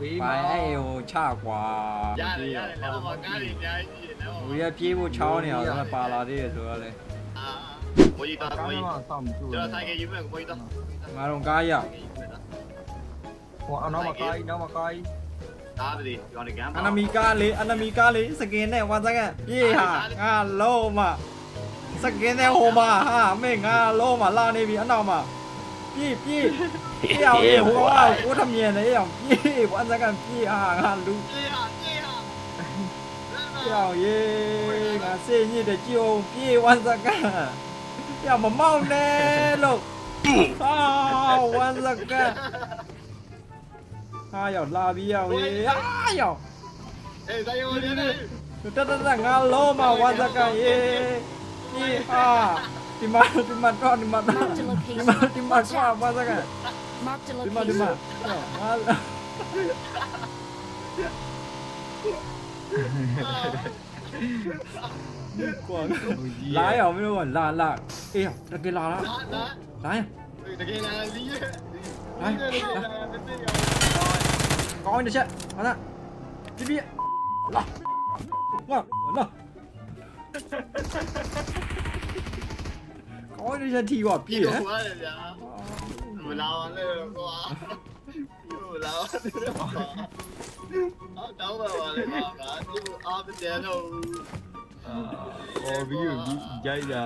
ဘေးပိုမှာင်အဲ့ဟိုချကွာရတယ်ရတယ်လည်းဟောကားတွေအများကြီးရှိတယ်နော်ဟိုရပြေးဖို့ချောင်းနေအောင်လည်းပါလာသေးတယ်ဆိုတော့လေအာကိုကြီးတော့ကောကိုင်းကြီးတော့ဆောင်းကြည့်ကျွန်တော်ဆိုင်ကယူမယ်ကိုကြီးတော့ငါတို့ကားရောက်ဟိုအောင်နောက်မှာကိုင်းနောက်မှာကိုင်းအားပြီဒီကောင်ကမ်းအနမီကားလေးအနမီကားလေးစကင်နဲ့ဝါစကန်ပြေးဟာငါလုံးမစကင်နဲ့ဟိုမှာဟာမေငါလုံးမလာနေပြီအနောက်မှာ ပြေးပြေးပြေးအောင်ပြေးဟိုကကိုထမြင်နေအောင်ပြေးဝါစကန်ပြေးဟာငါလူပြေးဟာပြေးဟာပြေးအောင်ရေငါစေညစ်တဲ့ကြည့်အောင်ပြေးဝါစကန်ပြမမောက်နဲ့လို့ဟာဝါစကန်ဟာရောက်လာပြီးရောက်ရေအာရောက်အေးတိုင်းဝင်နေတယ်တတတငါလုံးမဝါစကန်ရေဒီဟာ Timar, Timar kau, Timar kau, Timar, Timar kau apa saja? Timar, Timar. Lái à, mới luôn, là là, ê, là cái là đó, lái. À, lái, coi được chưa, con ạ, đi đi, là, là, là. ยดิฉันทีกว่าพี่อยู่นะว่าเดี๋ยวเราเลิกว่าอยู่เราเลิเขาแบบว่าเลยที่อาเป็นเดียวเรา Aa, Abi gibi bir gel ya.